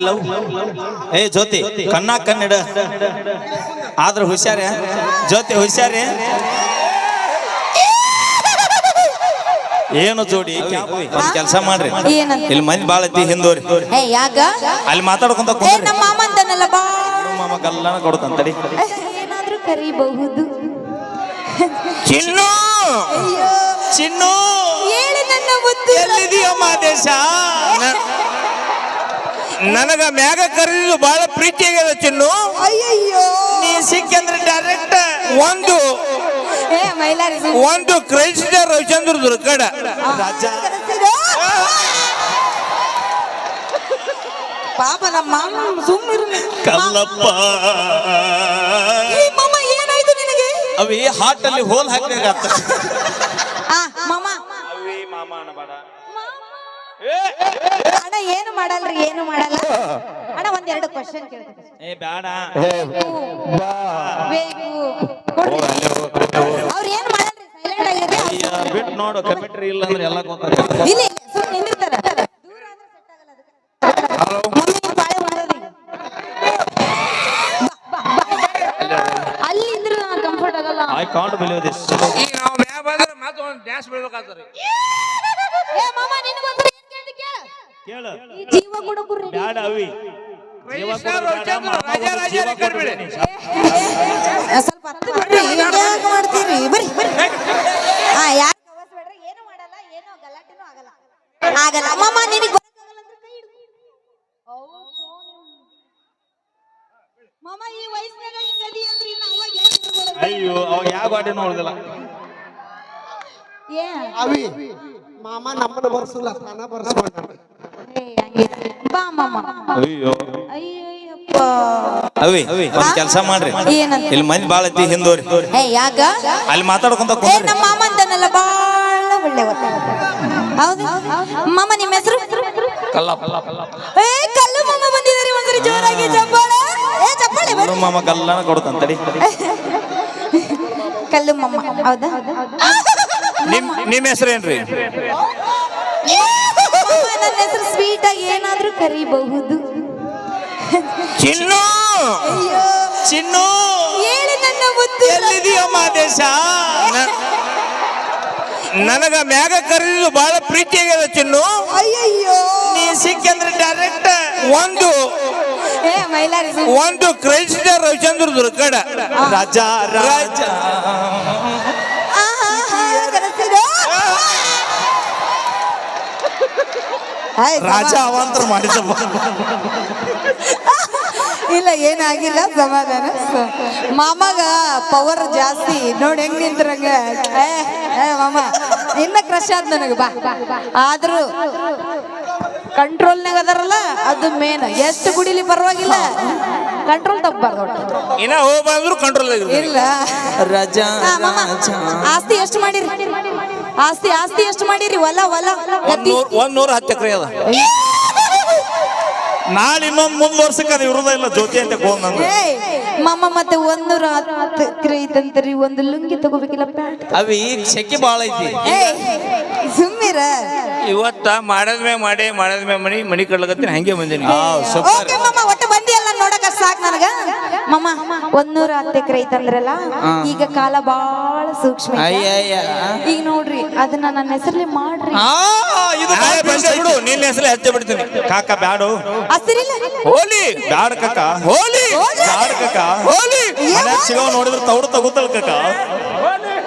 ಏ ಜ್ಯೋತಿ ಕಣ್ಣ ಕನ್ನಡ ಆದ್ರೆ ಹುಷಾರ? ಜ್ಯೋತಿ ಹುಷಾರ? ಏನು ಜೋಡಿ? ಒಂದ್ ಕೆಲಸ ಮಾಡ್ರಿ? ಇಲ್ಲಿ ಮಂದಿ ಬಾಳ ಐತಿ ಹಿಂದೋರಿ. ಅಲ್ಲಿ ಮಾತಾಡ್ಕೊಂತ ಮಾಮ ಗಲ್ಲನ ಕೊಡ್ತಂತಡಿ ಏನಾದ್ರೂ ಕರಿಬಹುದು. ಚಿನ್ನು! ಚಿನ್ನು! ಹೇಳಿ ನನ್ನ ಬುದ್ಧಿ ಎಲ್ಲಿದೆಯೋ ಮಾದೇಶ ನನಗ ಮ್ಯಾಗ ಕರೆದಿದ್ದು ಬಹಳ ಪ್ರೀತಿ ಆಗ್ಯದ ಚಿನ್ನು. ಅಯ್ಯಯ್ಯೋ. ನೀ ಸಿಕ್ಕಂದ್ರೆ ಡೈರೆಕ್ಟ್ ಒಂದು ಏ ಮೈಲಾರಿ ಒಂದು ಕ್ರೈಸ್ತ ರವಿಚಂದ್ರ ದುರ್ಗಡ ರಾಜ? ಪಾಪ ನಮ್ಮ ಮಾಮ ಸುಮ್ಮನಿರು ಕಲ್ಲಪ್ಪ. ಈ ಮಾಮ ಏನಾಯ್ತು ನಿನಗೆ? ಅವಿ ಹಾಟ್ ಅಲ್ಲಿ ಹೋಲ್ ಹಾಕ್ಬೇಕಾಗ್ತ ಅಣ್ಣ ಏನು ಮಾಡಲ್ರಿ ಏನು ಮಾಡಲ್ಲ? ಅಣ್ಣ ಒಂದೆರಡು ಕ್ವಶನ್ ಕೇಳ್ತೀನಿ. ಏ ಬೇಡ ಬೇಕು ಕೊಡ್ರಿ ಅವ್ರು ಏನು ಮಾಡಲ್ರಿ ಸೈಲೆಂಟ್ ಆಗಿರ್ರಿ ಬಿಟ್ ನೋಡು ಕಮಿಟ್ರಿ ಇಲ್ಲ ಅಂದ್ರೆ ಎಲ್ಲ ಇಲ್ಲಿ ಸುಮ್ಮನೆ ನಿಂದಿರ್ತಾರ. ದೂರ ಆದ್ರೆ set ಆಗಲ್ಲ ಅದಕ್ಕೆ. ಮಮ್ಮಿ ನಿನ್ ಬಾಳೆ ಹೊಡ್ದದಿ. ಬಾ, ಬಾ, ಬಾ. ಅಲ್ಲಿ ಇದ್ರೆ ಕಂಫರ್ಟ್ ಆಗಲ್ಲ. ಐ ಕಾಂಟ್ ಬಿಲೀವ್ ದಿಸ್ ಈಗ ನಾವು ಮ್ಯಾಗ ಬಂದ್ರೆ ಮತ್ತೆ ಒಂದು ಡ್ಯಾನ್ಸ್ ಬಿಡ್ಬೇಕಾಗ್ತದೆ ಏ ಮಾಮ ನಿನಗೋಸ್ಕರ ಏನ್ ಕೇಳ್ತಿ ಕೇಳು. ಈ ಜೀವ ಕೊಡೋಕು ready. ಬ್ಯಾಡ ಅವಿ. ಸ್ವಲ್ಪ ಹತ್ತು ಬಿಡ್ರಿ ಹಿಂಗ್ ಮಾಡ್ತೀರಿ? ಬರ್ರಿ ಬರ್ರಿ. ಹಾ. ಯಾರು ಏನು ಮಾಡಲ್ಲ ಏನು ಗಲಾಟೆನೂ ಆಗಲ್ಲ. ಆಗಲ್ಲ. ಮಾಮ ನಿನಗೆ ಬರಕ್ಕಾಗಲ್ಲ ಅಂದ್ರೆ ಕೈ ಹಿಡ್ಕೊ. ಮಾಮ ಈ ವಯಸ್ಸಿನಾಗ ಹಿಂಗ್ ಅದಿ ಅಂದ್ರೆ ಇನ್ನು ಅವಾಗ ಹೆಂಗ್ ಹಿಡ್ಕೊಳ್ಳೋದು? ಅಯ್ಯೋ ಅವಾಗ ಯಾವ ನೋಡುದಿಲ್ಲ. ಏ. ಅವಿ ಮಾಮ ನಮ್ಮನ್ನ ಬರ್ಸಲ್ಲ ತಾನ ಬರ್ಸ್ಕೊಂಡ ಅಯ್ಯೋ. ಅಯ್ಯಯ್ಯಪ್ಪ ಅವಿ ಒಂದ್ ಕೆಲಸ ಮಾಡ್ರಿ? ಇಲ್ಲಿ ಮಂದಿ ಬಾಳ ಐತಿ ಹಿಂದೋರಿ. ಯಾಕ? ಅಲ್ಲಿ ಮಾತಾಡ್ಕೊಂತ ನಮ್ಮ ಮಾಮ ಅಂತಾನಲ್ಲ ಬಾಳ ಒಳ್ಳೆವ ಹೌದು? ಮಾಮ ನಿಮ್ಮ ಹೆಸರು? ಏ ಕಲ್ಲು ಮಾಮ ಬಂದಿದ್ದಾರೆ ಒಂದ್ಸರಿ ಜೋರಾಗಿ ಚಪ್ಪಾಳೆ. ಏ ಚಪ್ಪಾಳೆ ಬರ್ರಿ. ನೋಡು ಮಾಮ ಗಲ್ಲನ ಕೊಡ್ತಂತಡಿ ಕಲ್ಲು ಮಾಮ ಹೌದಾ? ನಿಮ್ ನಿಮ್ ಹೆಸರೇನ್ರಿ? ಮಾಮ, ನನ್ನ ಹೆಸರು ಸ್ವೀಟ್ ಆಗಿ ಏನಾದ್ರೂ ಕರಿಬಹುದು. ಚಿನ್ನು! ಅಯ್ಯೋ. ಚಿನ್ನು! ಹೇಳಿ ನನ್ನ ಮುದ್ದು ಎಲ್ಲಿದೆಯೋ ಮಾದೇಶ ನನಗ ಮ್ಯಾಗ ಕರೆದಿದ್ದು ಬಹಳ ಪ್ರೀತಿ ಆಗ್ಯದ ಚಿನ್ನು. ಅಯ್ಯಯ್ಯೋ. ನೀ ಸಿಕ್ಕಂದ್ರೆ ಡೈರೆಕ್ಟ್ ಒಂದು ಏ ಮೈಲಾರಿ ಒಂದು ಕ್ರೈಸ್ತ ರವಿಚಂದ್ರ ದುರ್ಗಡ. ರಾಜ ರಾಜ. ರಾಜ ಅವಾಂತರ ಮಾಡಿದ ಇಲ್ಲ ಏನಾಗಿಲ್ಲ ಸಮಾಧಾನ. ಮಾಮಾಗ ಮಾಮಗ ಪವರ್ ಜಾಸ್ತಿ. ನೋಡಿ ಹೆಂಗ್ ನಿಂತ್ರಂಗ. ಏ ಏ ಮಾಮ ಇನ್ನ ಕ್ರಶ್ ಆದ್ ನನಗೆ ಬಾ. ಆದ್ರೂ ಕಂಟ್ರೋಲ್ನಾಗ ಅದಾರಲ್ಲ ಅದು ಮೇನ್ ಎಷ್ಟು ಗುಡಿಲಿ ಪರವಾಗಿಲ್ಲ. ಕಂಟ್ರೋಲ್ ತಪ್ಪಬಾರ್ದು ಒಟ್ಟು. ಇನ್ನ ಹೋಗ್ಬಂದ್ರು ಕಂಟ್ರೋಲ್ ಇಲ್ಲ. ರಜಾ ಮಾಮ ಆಸ್ತಿ ಎಷ್ಟು ಮಾಡಿರಿ? ಆಸ್ತಿ ಆಸ್ತಿ ಎಷ್ಟು ಮಾಡಿರಿ? ಹೊಲ ಹೊಲ. ಒಂದ್ ಗದ್ದಿ ನೂರ್ ಒಂದ್ ನೂರ ಹತ್ತು ಎಕರೆ ಅದ. ನಾಳೆ ಇನ್ನೊಂದ್ ಮುಂದ್ ವರ್ಷಕ್ಕೆ ಅದು ಇರುದ ಇಲ್ಲ ಜ್ಯೋತಿ ಅಂತ ಗೋಲ್ ನಂದು. ಏಯ್, ಮಾಮ ಮತ್ತೆ ಒಂದೂರ ಹತ್ತು ಎಕರೆ ಐತಂತರಿ ಒಂದು ಲುಂಗಿ ತಗೋಬೇಕಿಲ್ಲ ಪ್ಯಾಂಟ್. ಅವಿ ಈಗ ಸೆಕೆ ಬಾಳ ಐತಿ. ಏಯ್ ಸುಮ್ಮಿರ ಇವತ್ತ ಮಾಡದ್ಮೇ ಮಾಡಿ ಮಾಡದ್ಮೇ ಮನಿ ಮಣಿ ಕಡ್ಲಕತ್ತೀನಿ ಹಂಗೆ ಬಂದೀನಿ. ಓಕೆ ಮಾಮ ಒಟ್ಟು ಸಾಕ್ ನನಗ? ಮಮ್ಮ ಒಂದೂರ ಹತ್ತು ಎಕರೆ ಐತಂದ್ರಲ್ಲ ಈಗ ಕಾಲ ಬಾಳ ಸೂಕ್ಷ್ಮ ಐತೆ. ಅಯ್ಯಯ್ಯ ಈಗ ನೋಡ್ರಿ ಅದನ್ನ ನನ್ನ ಹೆಸರಲ್ಲಿ ಮಾಡ್ರಿ. ಆ, ಇದು ನಾಳೆ ಬಿಡು. ನಿನ್ನ ಹೆಸರು ಹಚ್ಚಿ ಬಿಡ್ತೀನಿ. ಕಾಕ ಬ್ಯಾಡು. ಹಸಿರಿಲ್ಲ? ಹೋಲಿ. ಬ್ಯಾಡ ಕಾಕ. ಹೋಲಿ. ಬ್ಯಾಡ ಹೋಲಿ. ಮನ್ಯಾಗ ಸಿಗೋ ನೋಡಿದ್ರೆ ತೌಡು ತಗೋತಲ್ ಕಾಕ.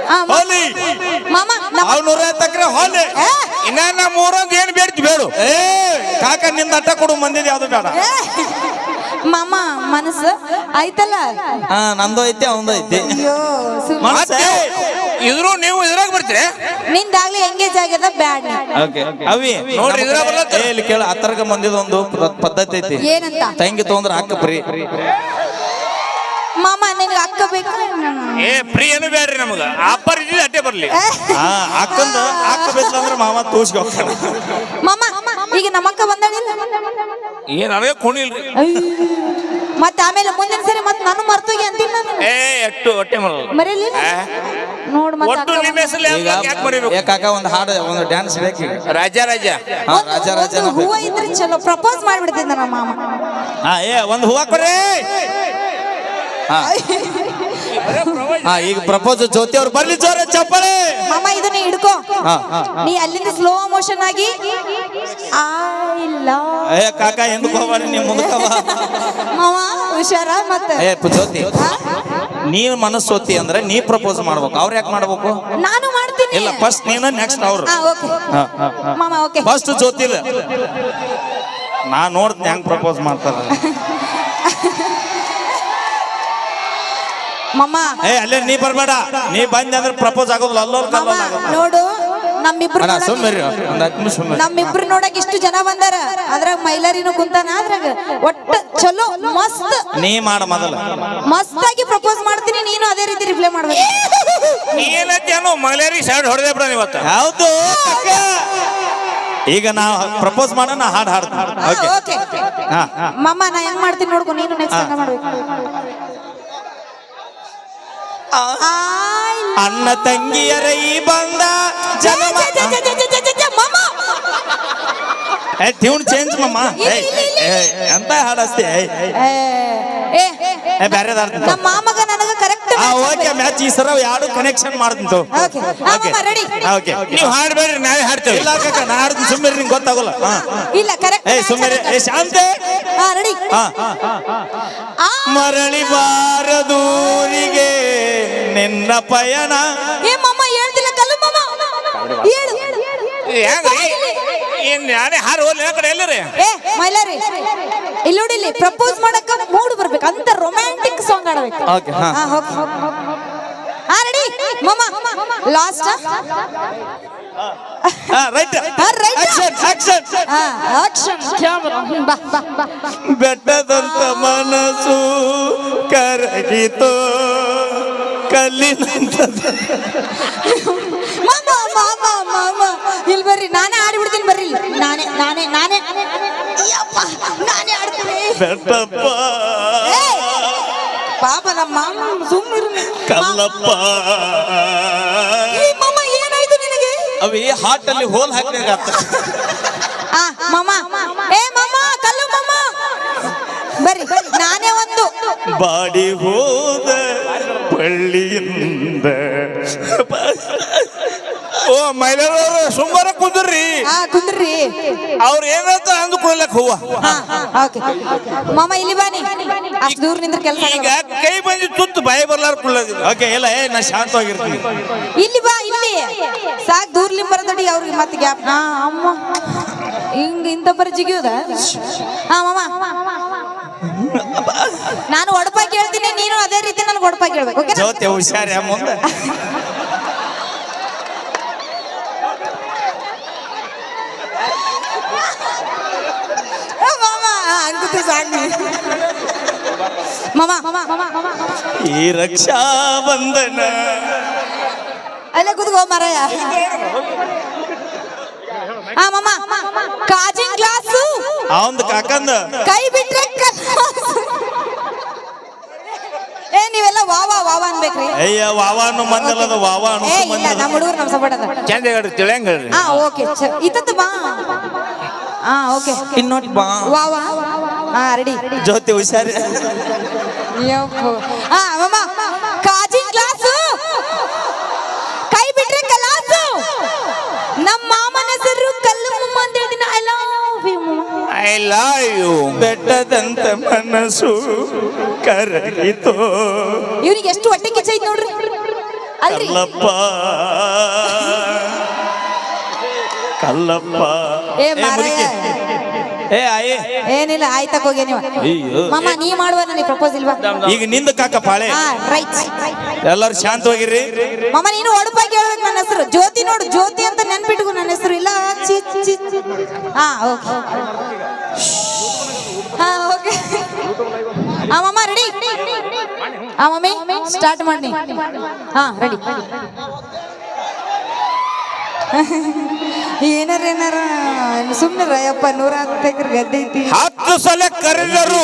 ಆ, ಮ- ಹೋಲಿ. ಮಾಮ ನಮ್ಮ ಅವ್ ನೂರ ತಕ್ರೆ ಹೋಲಿ. ಇನ್ನ ನಾ ಮೂರೊಂದ್ ಏನ್ ಬೇಡ್ತಿ ಬೇಡು. ಏ ಕಾಕ ನಿಂದ ಅಟ್ಟ ಕೊಡು ಮಂದಿದ್ ಯಾವ್ದು ಬೇಡ. ಏ, ಮಾಮ ಮನಸ್ಸು ಐತಲ್ಲ ಹಾ ನಂದು ಐತಿ ಅವಂದು ಐತಿ. ಅಯ್ಯೋ. ಇದ್ರು. ನೀವು ಇದ್ರಾಗ ಬರ್ತೀರಿ? ನಿಂದಾಗ್ಲಿ ಎಂಗೇಜ್ ಆಗ್ಯದ ಬ್ಯಾಡ್ ಓಕೆ ಅವಿ ನೋಡ್ರಿ, ಇದ್ರಾಗ ಬರ್ಲತ್ತಾರ. ಏ, ಇಲ್ಲಿ ಕೇಳ ಹತ್ತರಗ ಮಂದಿದ ಒಂದು ಪ್ರ- ಪದ್ಧತಿ ಐತಿ. ಏನಂತ? ತಂಗಿ ತೊಂದ್ರ ಹಾಕ ಫ್ರೀ ಮಾಮ ನಿನಗೆ ಅಕ್ಕ ಬೇಕು? ಏ ಫ್ರೀ ಏನು ಬೇಡ್ರಿ ನಮಗ. ಆಫರ್ ಇದ್ದಿದ್ದು ಅಟ್ಟೆ ಬರ್ಲಿ. ಹಾ ಅಕ್ಕಂದ ಅಕ್ಕ ಬೇಕಂದ್ರೆ ಮಾವ ಹೋಗ್ತಾನ ಮಾಮ ಈಗ ನಮ್ಮಕ್ಕ ಬಂದಾಳಿಲ್ಲ ಏನ್ ನನಗೆ ಕುಣಿಲ್ರಿ ಮತ್ತೆ ಆಮೇಲೆ ಮುಂದಿನ ಸರಿ ಮತ್ತೆ ನಾನು ಮರ್ತೋಗಿ ಅಂತೀನಿ ನಾನು? ಏ ಎಟ್ಟು ಹೊಟ್ಟೆ ಮರಲ್ಲ ಮರೀಲಿಲ್ಲ ಆ, ನೋಡ್ ಒಟ್ಟು ಅಕ್ಕ ನಿಮ್ಮ ಹೆಸರು ಈಗ ಯಾಕೆ ಬರೀಬೇಕು ಏ ಕಾಕ ಒಂದು ಹಾಡು ಒಂದು ಡ್ಯಾನ್ಸ್ ಬೇಕು ಈಗ. ರಾಜ ರಾಜ. ಹಾ ರಾಜ ಹೂವ ಇದ್ರೆ ಚಲೋ ಪ್ರಪೋಸ್ ಮಾಡ್ಬಿಡ್ತಿದ್ದ ನಮ್ಮ ಮಾಮ. ಹಾ ಏ ಒಂದು ಹೂವ ಕೊಡ್ರಿ ಹಾ. ಹಾ ಈಗ ಪ್ರಪೋಸ್ ಜ್ಯೋತಿ ಅವ್ರು ಬರ್ಲಿ ಜೋರ ಚಪ್ಪಳೆ ಮಾಮ ಇದನ್ನ ಹಿಡ್ಕೋ. ನೀ ಅಲ್ಲಿಂದ ಸ್ಲೋ ಮೋಷನ್ ಆಗಿ ಏ ಕಾಕ ಎಂದಕ್ಕೆ ನೀವು. ಮಾವ ಹುಷಾರ ಮತ್ತೆ? ಏ ಪು- ಜ್ಯೋತಿ ನೀನ್ ಮನಸ್ಸೋತಿ ಅಂದ್ರೆ ನೀ ಪ್ರಪೋಸ್ ಮಾಡ್ಬೇಕು. ಅವ್ರು ಯಾಕೆ ಮಾಡ್ಬೇಕು? ನಾನು ಮಾಡ್ತೀನಿ. ಇಲ್ಲ ಫಸ್ಟ್ ನೀನು ನೆಕ್ಸ್ಟ್ ಅವ್ರು. ಹಾ ಓಕೆ ಹಾ, ಹಾ, ಹಾ. ಮಾಮ ಓಕೆ ಫಸ್ಟ್ ಜ್ಯೋತಿ ನಾ ನೋಡ್ತೀನಿ ಹೆಂಗ್ ಪ್ರಪೋಸ್ ಮಾಡ್ತಾರ. ಮಾಮ ಏ ಅಲ್ಲೇ ನೀ ಬರ್ಬೇಡ. ನೀ ಬಂದೆ ಅಂದ್ರೆ ಪ್ರಪೋಸ್ ಆಗೋದಿಲ್ಲ. ಅಲ್ಲೋಲ್ ಮಾಮ ನೋಡು ನಮ್ಮಿಬ್ರು ಅಣ್ಣ ನೋಡಕ್- ಸುಮ್ಮರಿ ಒಂದ್ ಹತ್ತು ನಿಮಿಷ ನಮ್ಮಿಬ್ರು ನೋಡಕ್ ಇಷ್ಟು ಜನ ಬಂದಾರ. ಅದ್ರಾಗ ಮೈಲಾರಿನೂ ಕುಂತಾನ. ಅದ್ರಾಗ ಒಟ್ಟ ಚಲೋ ಮಸ್ತ್. ನೀ ಮಾಡ ಮೊದಲು. ಮಸ್ತ್ ಆಗಿ ಪ್ರಪೋಸ್ ಮಾಡ್ತೀನಿ. ನೀನು ಅದೇ ರೀತಿ ರಿಪ್ಲೈ ಮಾಡ್ಬೇಕು. ಏನಂತೇನು ಮೈಲಾರಿ ಸೈಡ್ ಹೊಡೆದೇ ಬಿಡ ಇವತ್ತು. ಹೌದು? ಈಗ ನಾವು ಪ್ರಪೋಸ್ ಮಾಡೋಣ ಹಾಡು ಹಾಡ್ತೀನಿ. ಓಕೆ ಓಕೆ ಹಾ ಮಮ್ಮ ನಾ ಹೆಂಗ್ ಮಾಡ್ತೀನಿ ನೋಡ್ಕೊ. ನೀನು ನೆಕ್ಸ್ಟ್ ಮಾಡ್ಬೇಕು. ಅಣ್ಣ ತಂಗಿಯರ ಈ ಬಂದ ಜನ್ಮ. ಟ್ಯೂನ್ ಚೇಂಜ್ ಮಮ್ಮ. ಎಂತ ಹಾಡಸ್ತಿ? ನಮ್ಮ ಮಾಮಗ ನನಗ ಕರೆಕ್ಟ್ ಓಕೆ ಮ್ಯಾಚ್ ಈ ಸರ ಎರಡು ಕನೆಕ್ಷನ್ ಮಾಡ್ತೀನಿ. Okay okay. ನೀವು ಹಾಡ್ಬೇಡ್ರಿ ನಾವೇ ಹಾಡ್ತೇವೆ. ಇಲ್ಲ ಕಾಕ ಹಾಡ್ತೀನಿ. ಸುಮ್ಮನೆ ನಿಂಗೆ ಗೊತ್ತಾಗೋಲ್ಲ. ಇಲ್ಲ ಕರೆಕ್ಟ್ ಏ ಸುಮ್ಮನೆ ಏ ಶಾಂತೆ. ಹಾ ರೆಡಿ ಮರಳಿ ಬಾರದೂರಿಗೆ ನಿನ್ನ ಪಯಣ. ಏ ಮಮ್ಮ ಹೇಳ್ತಿಲ್ಲ ಕಲ್ಲು ಮಮ್ಮ ಹೇಳು. ಹೆಂಗ್ರಿ ಏನ್ ನಾನೇ ಹಾರು ಹೋಗ್ಲಿ ಆ ಕಡೆ ಎಲ್ಲರಿ? ಏ ಮೈಲಾರಿ ಇಲ್ಲಿ ನೋಡಿ ಇಲ್ಲಿ ಪ್ರಪೋಸ್ ಮಾಡಕ ಮೂಡ್ ಬರ್ಬೇಕು. ಅಂತ ರೊಮ್ಯಾಂಟಿಕ್ ಸಾಂಗ್ ಆಡಬೇಕು ಓಕೆ ಹಾ. ಹಾ ಹೋಗಿ ಹಾ ರೆಡಿ ಲಾಸ್ಟ್ ಹಾ ರೈಟ್ ಹಾ. ಆಕ್ಷನ್ ಆಕ್ಷನ್ ಹಾ ಆಕ್ಷನ್ ಕ್ಯಾಮೆರಾ ಬಾ ಬಾ ಬಾ. ಬೆಟ್ಟದಂತ ಮನಸ್ಸು ಕರಗಿತು. ಕಲ್ಲಿನಂತ ಮಾಮ ಮಾಮ ಮಾಮ ಇಲ್ಲಿ ಬರ್ರಿ ನಾನೇ ಆಡ್ಬಿಡ್ತೀನಿ ಬರ್ರಿ ಇಲ್ಲಿ. ನಾನೇ ನಾನೇ ನಾನೇ. ಯಪ್ಪ ನಾನೇ ಆಡ್ತೀನಿ. ಬೆಟ್ಟಪ್ಪ. ಪಾಪ ನಮ್ಮ ಮಾಮ ಸುಮ್ಮನಿರು ಕಲ್ಲಪ್ಪ. ಮಾಮ ಏನಾಯ್ತು ನಿನಗೆ? ಅವಿ ಹಾಟ್ ಅಲ್ಲಿ ಹೋಲ್ ಹಾಕ್ಬೇಕಾಗ್ತ ಆ ಮಾಮ. ಏ ಮಾಮ ಕಲ್ಲು ಮಾಮ. ಬರ್ರಿ ನಾನೇ ಒಂದು. ಬಾಡಿ ಹೋದ ಪಳ್ಳಿಯಿಂದ ಮಹಿಳೆಯರು ಸುಮಾರ ಕುಂದ್ರಿ. ಹಾ ಕುಂದ್ರಿ. ಅವ್ರ ಏನಂತ ಅಂದ್ಕೊಳ್ಲಕ್ ಹೂವ ಹಾ ಓಕೆ. ಮಾಮ ಇಲ್ಲಿ ಬನ್ನಿ. ಅಷ್ಟು ದೂರ ನಿಂದ್ರ ಕೆಲಸ ಈಗ ಕೈ ಬಂದು ತುತ್ತು ಭಯ ಬರ್ಲಾರ ಕುಳ್ಳದಿಲ್ಲ ಓಕೆ ಇಲ್ಲ ಏ ನಾ ಶಾಂತವಾಗಿರ್ತೀನಿ. ಇಲ್ಲಿ ಬಾ ಇಲ್ಲಿ. ಸಾಕ್ ದೂರ್ಲಿ ಬರದಡಿ ಅವ್ರಿಗೆ ಮತ್ತೆ ಗ್ಯಾಪ್. ಹಾ ಅಮ್ಮ. ಹಿಂಗ ಇಂತ ಬರೀ ಜಿಗಿಯೋದ? ಹಾ ಮಾಮ. ನಾನು ಒಡಪ ಕೇಳ್ತೀನಿ ನೀನು ಅದೇ ರೀತಿ ನನಗೆ ಒಡಪ ಕೇಳ್ಬೇಕು. ಓಕೆ ಜೋತೆ ಹುಷಾರ್ಯ ಮುಂದೆ? ಮಾಮ. ಅಂಕುತ್ತೆ ಸಾಕು ಮಾಮ. ಮಾಮ ಮಾಮ ಮಾಮ ಈ ರಕ್ಷಾ ಬಂಧನ ಅಲ್ಲೇ ಕುತ್ಕೋ ಮರಯ. ಹಾ ಮಾಮ. ಕಾಜಿನ ಗ್ಲಾಸು. ಅವಂದ್ ಕಾಕಂದ. ಕೈ ಬಿಟ್ರೆ. ಏ ನೀವೆಲ್ಲ ವಾವಾ ವಾವಾ ಅನ್ಬೇಕ್ರಿ. ಅಯ್ಯ ವಾವ ಏ ಅನುಸು ಇಲ್ಲ ವಾ ನಮ್ಮ ಹುಡುಗರು ನಮ್ಮ ಸಪೋರ್ಟ್ ಅದ. ಚಂದ ಹೇಳ್ರಿ ತಿಳಿಯಂಗ ಹೇಳ್ರಿ. ಹಾ ಓಕೆ. ಇತ್ತಂತ ಬಾ. ಹಾ ಓಕೆ. ಇನ್ನೊಟ್ ಬಾ. ವಾ ವಾ. ಹಾ ರೆಡಿ ಜೋತಿ ಹುಷಾರಿ ಹಾ ಮಾಮ. ಕಾಜಿ ಗ್ಲಾಸು ಕೈ ಬಿಟ್ರೆ ಕಲಾಸು. ನಮ್ಮ ಮಾಮನ ಹೆಸರು ಕಲ್ಲು ಮುಮ್ಮ ಅಂತ ಹೇಳ್ತೀನಿ. I love you I love you ಬೆಟ್ಟದಂತ ಮನಸ್ಸು ಕರಗಿತು. ಇವ್ರಿಗೆ ಎಷ್ಟು ಹೊಟ್ಟೆ ಕಿಚ್ಚ ಐತ್ ನೋಡ್ರಿ. ಅಲ್ರಿ. ಕಲ್ಲಪ್ಪ. ಕಲ್ಲಪ್ಪ. ಏ ಮಾರಾಯ. ಏ ಆಯೇ. ಏನಿಲ್ಲ ಆಯ್ತಕ್ ಹೋಗಿ ನೀವು. ಅಯ್ಯೋ. ಮಾಮ ನೀ ಮಾಡುವ ನನಗೆ ಪ್ರಪೋಸ್ ಇಲ್ವಾ? ಈಗ ನಿಂದ ಕಾಕ ಪಾಳೆ. ಹಾ ರೈಟ್ ಎಲ್ಲರೂ ಶಾಂತವಾಗಿರ್ರಿ ಮಾಮ ನೀನು ಒಡಪಾಗಿ ಹೇಳ್ಬೇಕು ನನ್ನ ಹೆಸರು. ಜ್ಯೋತಿ ನೋಡು ಜ್ಯೋತಿ ಅಂತ ನೆನ್ಪಿಟ್ಕೊ ನನ್ನ ಹೆಸರು. ಇಲ್ಲ ಚಿ ಚಿ ಚಿ. ಹಾ ಓಕೆ. ಹಾ ಓಕೆ. ಹಾ ಮಾಮ ರೆಡಿ ಹಾ ಮಮ್ಮಿ ಸ್ಟಾರ್ಟ್ ಮಾಡಿ ಹಾ ರೆಡಿ ಏನಾರ ಏನಾರ ಸುಮ್ಮನೆ ರಯಪ್ಪ ನೂರ ಹತ್ತು ಎಕರೆ ಗದ್ದೆ ಐತಿ. ಹತ್ತು ಸಲ ಕರೆದರು.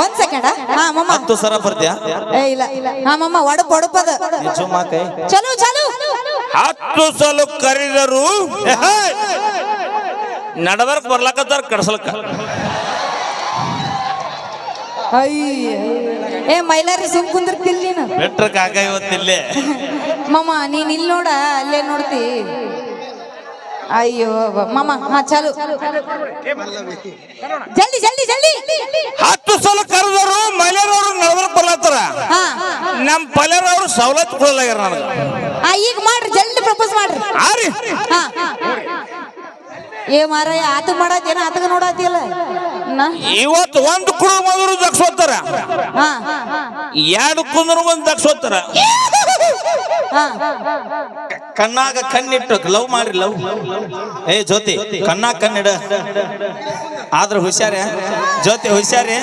ಒಂದ್ ಸೆಕೆಂಡ್ ಹಾ ಮಮ್ಮ ಹತ್ತು ಸಲ ಬರ್ತೀಯಾ ಏ ಇಲ್ಲ. ಹಾ ಮಮ್ಮ ಒಡಪ್ ಒಡಪದ ಕೈ ಚಲೋ ಚಲೋ. ಹತ್ತು ಸಲ ಕರೆದರು. ನಡಬರ್ಕ್ ಬರ್ಲಕತ್ತಾರ ಕಡ್ಸಲ್ಕ ಅಯ್ಯ ಏ ಮೈಲಾರಿ ಸುಮ್ ಕುಂದಿರ್ತಿಲ್ ನೀನು? ಬೆಟ್ರ ಕಾಕ ಇವತ್ತಿಲ್ಲೇ ಮಮ್ಮ ನೀನ್ ಇಲ್ಲಿ ನೋಡ ಅಲ್ಲೇ ನೋಡ್ತಿ. ಅಯ್ಯೋ ಮಾಮ ಹಾ ಚಾಲು. ಜಲ್ದಿ ಜಲ್ದಿ ಜಲ್ದಿ. ಹತ್ತು ಸಲ ಕರೆದವರು ಮೈಲಾರವ್ರು ನಡಬರ್ಕ್ ಬರ್ಲತ್ತಾರ ನಮ್ ಪಲ್ಯರವ್ರು ಸವಲತ್ತು ಕೊಡಲಾಗ್ಯಾರ ನನಗ. ಆ, ಈಗ ಮಾಡ್ರಿ ಜಲ್ದಿ ಪ್ರಪೋಸ್ ಮಾಡ್ರಿ. ಆರಿ ಹಾ ಏ ಮಾರಾಯ ಆತ ಮಾಡತ್ತೇನ ಆತಗ ನೋಡತ್ತಿಯಲ್ಲ ನಾ ಇವತ್ತು ಒಂದು ಕುಡು ಮೊದಲು ದಕ್ಸೋತಾರ ಎರಡು ಕುಂದ್ರು ಒಂದು ದಕ್ಸೋತಾರ ಕಣ್ಣಾಗ ಕಣ್ಣಿಟ್ಟು ಲವ್ ಮಾಡ್ರಿ ಲವ್. ಏ ಜ್ಯೋತಿ ಕಣ್ಣಾಗ ಕಣ್ಣಿಡ. ಆದ್ರ ಹುಷಾರ? ಜ್ಯೋತಿ ಹುಷಾರೇ?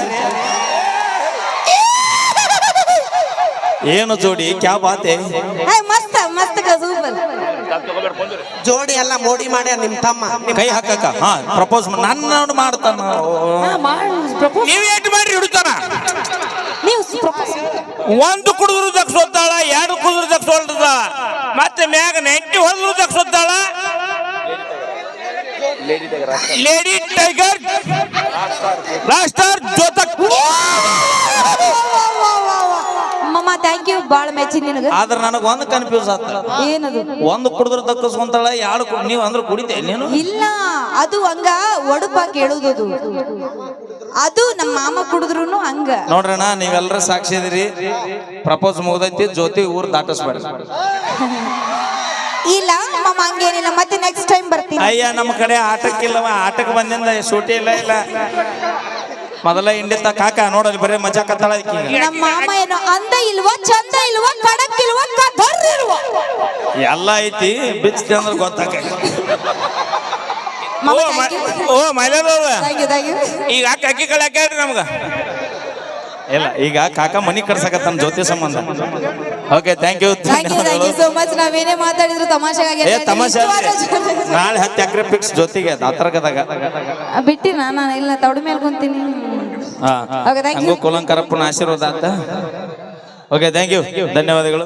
ಏನು ಜೋಡಿ ಕ್ಯಾ ಬಾತೆ? ಮಸ್ತ್ ಮಸ್ತ್ ಜೋಡಿ ಎಲ್ಲ ಮೋಡಿ ಮಾಡ್ಯಾರ ನಿಮ್ ತಮ್ಮ. ಕೈ ಹಾಕಕ್ಕ. ಹಾ ಪ್ರಪೋಸ್ ನನ್ನ ನೋಡಿ ಮಾಡ್ತಾನ. ನೀವ್ ಏಟ್ ಮಾಡ್ರಿ ಹಿಡಿತಾನ ನೀವು ಪ್ರಪೋಸ್ ಒಂದು ಕುಡಿದ್ರು ದಕ್ಷೋತ್ತಾಳ ಎರಡು ಕುಡಿದ್ರು ದಕ್ಷೋಳ್ತಾಳ ಮತ್ತೆ ಮ್ಯಾಗ ನೆಂಟಿ ಹೊಡೆದ್ರು ದಕ್ಷೋತ್ತಾಳ ಲೇಡಿ ಟೈಗರ್ ರಾಸ್ಟಾರ್ ಜೋತಕ್ ಬಾಳ ಮೆಚ್ಚಿ ನಿನಗ? ಆದ್ರೆ ನನಗ ಒಂದ್ ಕನ್ಫ್ಯೂಸ್ ಆತ ಏನದು? ಒಂದ್ ಕುಡಿದ್ರ ದಕ್ಕಸ್ಕೊಂತಾಳ ಯಾರು ನೀವ್ ಅಂದ್ರೆ ಕುಡಿತೆ ನೀನು? ಇಲ್ಲ ಅದು ಹಂಗ ಒಡಪ ಕೇಳುದು ಅದು. ಅದು ನಮ್ಮ ಮಾಮ ಕುಡಿದ್ರು ಹಂಗ. ನೋಡ್ರಣ ನೀವೆಲ್ಲರ ಸಾಕ್ಷಿ ಇದೀರಿ. ಪ್ರಪೋಸ್ ಮುಗ್ದೈತಿ ಜ್ಯೋತಿ ಊರ್ ದಾಟಿಸ್ಬೇಡ್ರಿ. ಇಲ್ಲ ಮಾಮ ಹಂಗೇನಿಲ್ಲ. ಮತ್ತೆ ನೆಕ್ಸ್ಟ್ ಟೈಮ್ ಬರ್ತೀನಿ. ಅಯ್ಯ ನಮ್ಮ ಕಡೆ ಆಟಕ್ಕಿಲ್ಲವ ಆಟಕ್ಕೆ ಬಂದಿಂದ ಸೂಟಿ ಇಲ್ಲ ಇಲ್ಲ. ಮೊದಲ ಹಿಂಡಿತ ಕಾಕ ನೋಡಲ್ಲಿ ಬರೀ ಮಜಾ ಕತ್ತಳ. ನಮ್ಮ ಮಾಮ ಏನೋ ಅಂದ ಇಲ್ವಾ ಚಂದ ಇಲ್ವಾ ಕಡಕ್ ಇಲ್ವಾ ಕದರ್ ಇಲ್ವಾ? ಎಲ್ಲ ಐತಿ ಬಿಚ್ಚಿ ಅಂದ್ರೆ ಗೊತ್ತಾಕ ಓ ಮ- ಓ ಮೈಲಾದವ್ರ ಥ್ಯಾಂಕ್ ಯು ಥ್ಯಾಂಕ್ ಯು ಈಗ ಅಕ್ಕಿ ಕಳೆ ಹಾಕ್ಯಾಡ್ರಿ ನಮ್ಗ? ಇಲ್ಲ ಈಗ ಕಾಕ ಮನಿ ಕರ್ಸಕತ್ತಾನ ಜ್ಯೋತಿ ಸಂಬಂಧ. Okay thank you thank you thank you so much ನಾವೇನೇ ಮಾತಾಡಿದ್ರು ತಮಾಷೆಗಾಗಿ ಏ ತಮಾಷೆ. ನಾಳೆ ಹತ್ತು ಎಕರೆ ಫಿಕ್ಸ್ ಜೊತೆಗೆ ದಾತರ್ಗದಾಗ ಬಿಟ್ಟಿ ನಾನು ಇಲ್ಲ ತೌಡು ಮೇಲೆ ಕುಂತೀನಿ. ಹಾ ಓಕೆ ಥ್ಯಾಂಕ್ you. ಹಂಗೂ ಕುಲಂಕರಪ್ಪನ ಆಶೀರ್ವಾದ ಅಂತ ಓಕೆ ಥ್ಯಾಂಕ್ ಯು ಧನ್ಯವಾದಗಳು.